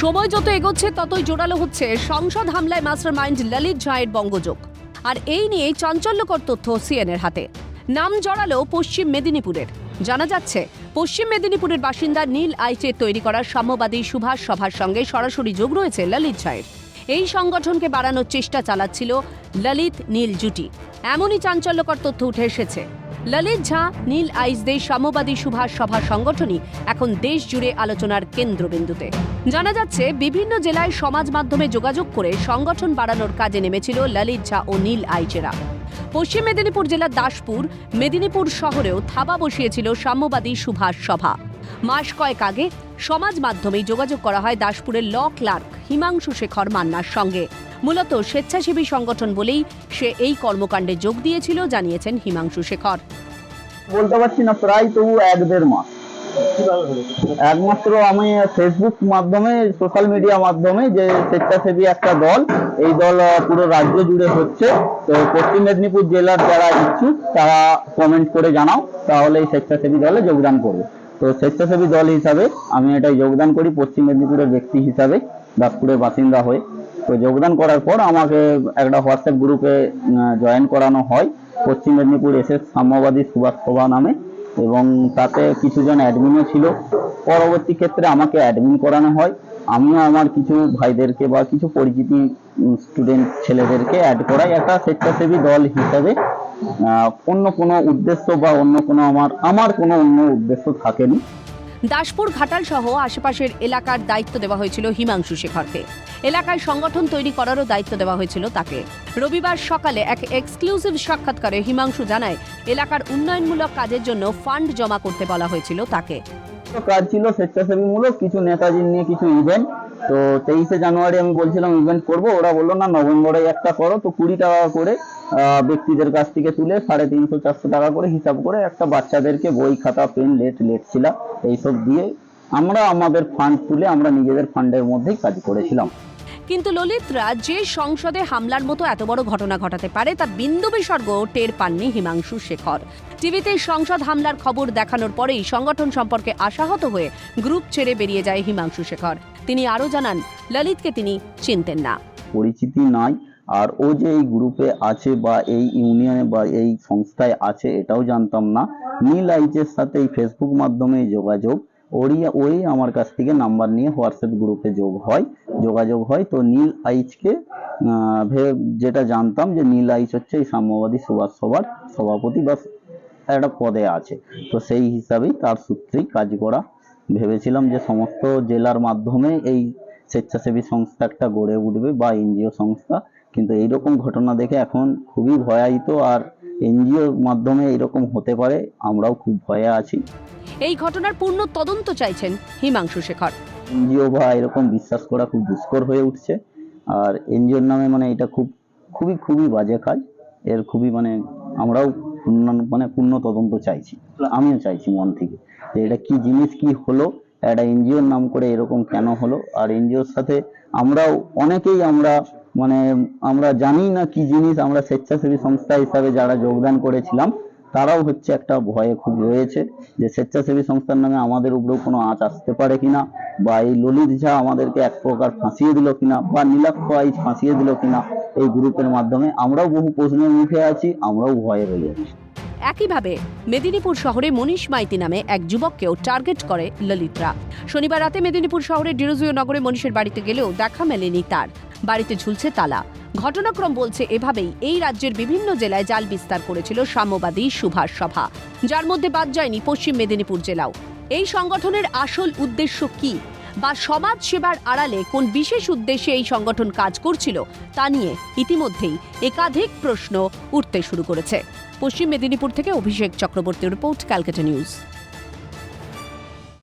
সময় যত এগোচ্ছে, ততই জোরালো হচ্ছে। সংসদ হামলায় মাস্টার মাইন্ড ললিত ঝায়ের বঙ্গযোগ। আর এই নিয়ে চাঞ্চল্যকর তথ্য সিএনের হাতে। নাম জড়ালো পশ্চিম মেদিনীপুরের। জানা যাচ্ছে, পশ্চিম মেদিনীপুরের বাসিন্দা নীল আইচের তৈরি করা সাম্যবাদী সুভাষ সভার সঙ্গে সরাসরি যোগ রয়েছে ললিত ঝায়ের। এই সংগঠনকে বাড়ানোর চেষ্টা চালাচ্ছিল ললিত নীল জুটি। এমনই চাঞ্চল্যকর তথ্য উঠে এসেছে। ললিত ঝা, নীল আইসদের সাম্যবাদী সুভাষ সভা সংগঠনই এখন দেশ জুড়ে আলোচনার কেন্দ্রবিন্দুতে। জানা যাচ্ছে, বিভিন্ন জেলায় সমাজ মাধ্যমে যোগাযোগ করে সংগঠন বাড়ানোর কাজে নেমেছিল ললিত ঝা ও নীল আইচেরা পশ্চিম মেদিনীপুর জেলার দাসপুর, মেদিনীপুর শহরেও থাবা বসিয়েছিল সাম্যবাদী সুভাষ সভা। মাস কয়েক আগে সমাজ মাধ্যমে যোগাযোগ করা হয় দাসপুরের ল ক্লার্ক হিমাংশু শেখর মান্নার সঙ্গে। মূলত স্বেচ্ছাসেবী সংগঠন বলেই সে এই কর্মকাণ্ডে যোগ দিয়েছিল জানিয়েছেন হিমাংশু শেখর। বলতে পারছি না প্রায় তবু এক দেড় মাস। একমাত্র আমি ফেসবুক মাধ্যমে সোশ্যাল মিডিয়া মাধ্যমে যে স্বেচ্ছাসেবী একটা দল এই দল পুরো রাজ্য জুড়ে হচ্ছে। তো পশ্চিম মেদিনীপুর জেলার যারা ইচ্ছুক তারা কমেন্ট করে জানাও তাহলে এই স্বেচ্ছাসেবী দলে যোগদান করবে। তো স্বেচ্ছাসেবী দল হিসাবে আমি এটাই যোগদান করি পশ্চিম মেদিনীপুরের ব্যক্তি হিসাবে, দাসপুরের বাসিন্দা হয়ে। তো যোগদান করার পর আমাকে একটা হোয়াটসঅ্যাপ গ্রুপে জয়েন করানো হয়। পশ্চিম মেদিনীপুর এসএস সাম্যবাদী সুভাষ সভা নামে এবং তাতে কিছুজন অ্যাডমিনও ছিল। পরবর্তী ক্ষেত্রে আমাকে অ্যাডমিন করানো হয়। আমিও আমার কিছু ভাইদেরকে বা কিছু পরিচিতি স্টুডেন্ট ছেলেদেরকে অ্যাড করাই। একটা স্বেচ্ছাসেবী দল হিসেবে অন্য কোনো উদ্দেশ্য বা অন্য কোনো আমার আমার কোনো অন্য উদ্দেশ্য থাকেনি। দাসপুর ঘাটাল সহ আশেপাশের এলাকার দায়িত্ব দেওয়া হয়েছিল হিমাংশু শেখরকে। এলাকায় সংগঠন তৈরি করারও দায়িত্ব দেওয়া হয়েছিল তাকে। রবিবার সকালে এক এক্সক্লুসিভ সাক্ষাৎকারে হিমাংশু জানায় এলাকার উন্নয়নমূলক কাজের জন্য ফান্ড জমা করতে বলা হয়েছিল তাকে। কাজ ছিল স্বেচ্ছাসেবীমূলক কিছু নেতাজি নিয়ে কিছু ইভেন্ট তো তেইশে জানুয়ারি আমি বলছিলাম ইভেন্ট করব, ওরা বলল, না, নভেম্বরে একটা করো। তো কুড়ি টাকা করে ব্যক্তিদের কাছ থেকে তুলে সাড়ে তিনশো, চারশো টাকা করে হিসাব করে একটা বাচ্চাদেরকে বই, খাতা, পেন, লেট লেট ছিলাম এইসব দিয়ে আমরা আমাদের ফান্ড তুলে আমরা নিজেদের ফান্ডের মধ্যেই কাজ করেছিলাম। কিন্তু ললিতরা যে সংসদে হামলার মতো এত বড় ঘটনা ঘটাতে পারে, তা বিন্দু বিসর্গ টের পাননি হিমাংশু শেখর। টিভিতে সংসদ হামলার খবর দেখানোর পরেই সংগঠন সম্পর্কে আশাহত হয়ে গ্রুপ ছেড়ে বেরিয়ে যায় হিমাংশু শেখর। তিনি আরও জানান, ললিতকে তিনি চিনতেন না। পরিচিতি নাই, আর ও যে এই গ্রুপে আছে বা এই ইউনিয়নে বা এই সংস্থায় আছে এটাও জানতাম না। নীল আইচের সাথে এই ফেসবুক মাধ্যমে যোগাযোগ ওরই ওই আমার কাছ থেকে নাম্বার নিয়ে হোয়াটসঅ্যাপ গ্রুপে যোগ হয়, যোগাযোগ হয়। তো নীল আইচকে যেটা জানতাম যে নীল আইচ হচ্ছে এই সাম্যবাদী সুভাষ সভার সভাপতি বা একটা পদে আছে। তো সেই হিসাবেই তার সূত্রেই কাজ করা। ভেবেছিলাম যে সমস্ত জেলার মাধ্যমে এই স্বেচ্ছাসেবী সংস্থা একটা গড়ে উঠবে বা এনজিও সংস্থা। কিন্তু এইরকম ঘটনা দেখে এখন খুবই ভয়ায়িত আর এনজিওর মাধ্যমে এরকম হতে পারে আমরাও খুব ভয়ে আছি। এই ঘটনার পূর্ণ তদন্ত চাইছেন হিমাংশু শেখর। এনজিও বা এরকম বিশ্বাস করা খুব দুষ্কর হয়ে উঠছে। আর এনজিওর নামে মানে এটা খুব খুবই খুবই বাজে কাজ। এর খুবই মানে আমরাও পূর্ণ মানে পূর্ণ তদন্ত চাইছি। আমিও চাইছি মন থেকে যে এটা কি জিনিস কি হলো একটা এনজিওর নাম করে এরকম কেন হলো? আর এনজিওর সাথে আমরাও অনেকেই আমরা মানে আমরা জানি না কি জিনিস, আমরা স্বেচ্ছাসেবী সংস্থা হিসাবে যারা যোগদান করেছিলাম, তারাও হচ্ছে একটা ভয়ে খুব রয়েছে যে স্বেচ্ছাসেবী সংস্থার নামে আমাদের উপরেও কোনো আঁচ আসতে পারে কিনা, বা এই ললিত ঝা আমাদেরকে এক প্রকার ফাঁসিয়ে দিল কিনা, বা নীলাক্ষ আইচ ফাঁসিয়ে দিল কিনা, এই গ্রুপের মাধ্যমে আমরাও বহু প্রশ্নের মুখে আছি, আমরাও ভয়ে রয়ে আছি। একইভাবে মেদিনীপুর শহরে মনীষ মাইতি নামে এক যুবককেও টার্গেট করে ললিতরা। শনিবার রাতে মেদিনীপুর শহরের ডিরোজিও নগরে মনীষের বাড়িতে গেলেও দেখা মেলেনি তার। বাড়িতে ঝুলছে তালা। ঘটনাক্রম বলছে, এভাবেই এই রাজ্যের বিভিন্ন জেলায় জাল বিস্তার করেছিল সাম্যবাদী সুভাষ সভা। যার মধ্যে বাদ যায়নি পশ্চিম মেদিনীপুর জেলাও। এই সংগঠনের আসল উদ্দেশ্য কি? বা সমাজ সেবার আড়ালে কোন বিশেষ উদ্দেশ্যে এই সংগঠন কাজ করছিল, তা নিয়ে ইতিমধ্যেই একাধিক প্রশ্ন উঠতে শুরু করেছে। পশ্চিম মেদিনীপুর থেকে অভিষেক চক্রবর্তীর রিপোর্ট, ক্যালকাটা নিউজ।